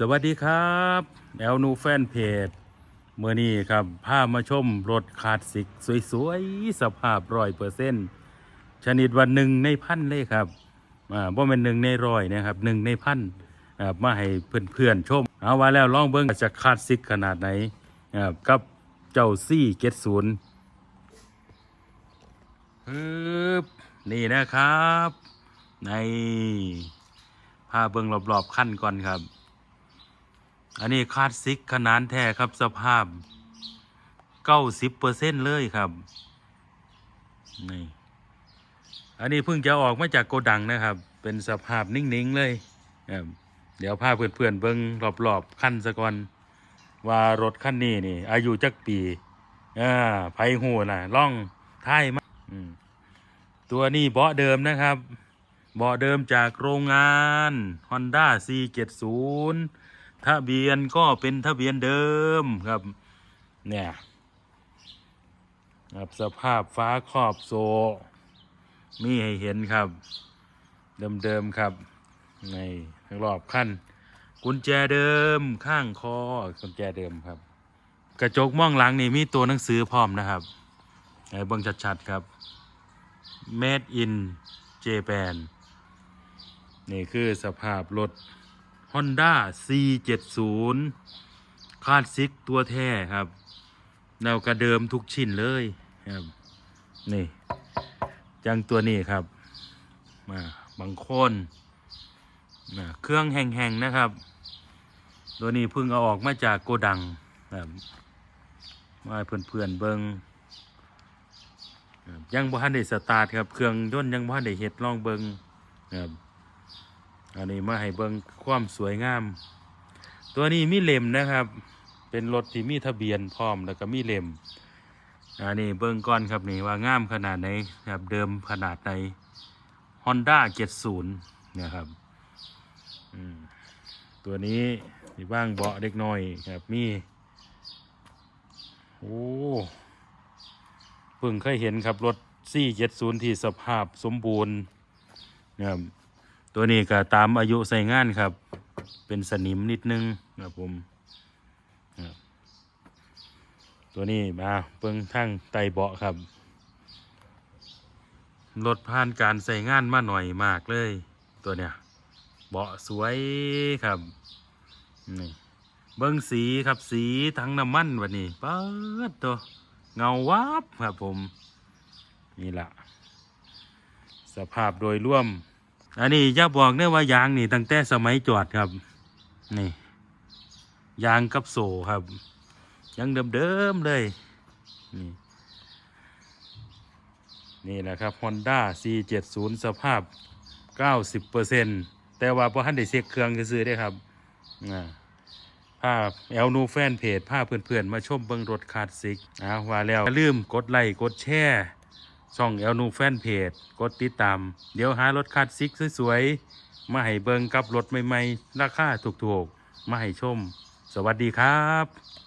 สวัสดีครับแอลนูแฟนเพจเมื่อนี้ครับพามาชมรถคลาสสิกสวยๆ สภาพร้อยเปอร์เซ็นต์ชนิดวันหนึ่งในพันเลยครับอ่าบ่เป็นหนึ่งในร้อยนะครับหนึ่งในพันครับมาให้เพื่อนๆชม เอาว่าแล้วลองเบิ้งจะคลาสสิกขนาดไหนครับกับเจ้าซี่เกตศูนย์ปึ๊บนี่นะครับ ในพาเบิ้งรอบๆขั้นก่อนครับ อันนี้คาสสิกขนาดแท้ครับสภาพเก้าสิบเปอร์เซ็นเลยครับนี่อันนี้เพิ่งจะออกมาจากโกดังนะครับ เป็นสภาพนิ่งๆเลยเดี๋ยวพาเพื่อนๆเบิ้งรอบๆขั้นซะก่อนว่ารถคันนี้นี่ อายุจักปีอ่าไผหูน่ะล่องท้ายมาตัวนี้เบาะเดิมนะครับ เบาะเดิมจากโรงงาน Honda C70 ทะเบียนก็เป็นทะเบียนเดิมครับ เนี่ยครับสภาพฟ้าครอบโซมีให้เห็นครับ เดิมๆครับ ในรอบขั้น กุญแจเดิมข้างคอกุญแจเดิมครับ กระจกมองหลังนี่มีตัวหนังสือพร้อมนะครับไอ้เบิ่งชัดๆครับ Made in Japan นี่คือสภาพรถ Honda C70 คลาสสิกตัวแท้ครับ แล้วกระเดิมทุกชิ้นเลยครับ นี่ จังตัวนี้ครับ มาบางคนนะเครื่องแห้งๆนะครับ ตัวนี้เพิ่งเอาออกมาจากโกดังครับมาเพื่อนๆเบิงครับยังบ่ทันได้สตาร์ทครับ เครื่องยนต์ยังบ่ทันได้เฮ็ดลองเบิงครับ อันนี้มาให้เบิ่งความสวยงาม ตัวนี้มีเล่มนะครับ เป็นรถที่มีทะเบียนพร้อมแล้วก็มีเล่มอันนี้เบิ่งก่อนครับนี่ว่างามขนาดไหนครับเดิมขนาดไหน Honda 70 นะครับตัวนี้มีบ้างเบาะเล็กน้อยครับมีโอ้เพิ่งเคยเห็นครับรถ 470 ที่สภาพสมบูรณ์นะครับ ตัวนี้ก็ตามอายุใส่งานครับ เป็นสนิมนิดนึงครับผมตัวนี้มาเปิงทั้งไตเบาะครับรถผ่านการใส่งานมาหน่อยมากเลย ตัวเนี้ยเบาะสวยครับนี่เบิ้งสีครับสีทั้งน้ำมันวันนี้เปิดตัวเงาวับครับผม นี่ละสภาพโดยรวม อันนี้อย่าบอกเนี่ยว่ายางนี่ตั้งแต่สมัยจอดครับ นี่ยางกับโซ่ครับ ยังเดิมๆเลย นี่นี่แหละครับ Honda C70 สภาพ 90%แต่ว่าพอท่านได้เช็คเครื่องซื้อได้ครับภาพแอลนูแฟนเพจภาพเพื่อนๆ มาชมเบิ้งรถคาสสิกอ่าว่าแล้วอย่าลืมกดไลค์กดแชร์ ช่องเอลนูแฟนเพจกดติดตาม เดี๋ยวหารถคลาสสิกสวยๆ มาให้เบิงกับรถใหม่ๆ ราคาถูกๆ มาให้ชม สวัสดีครับ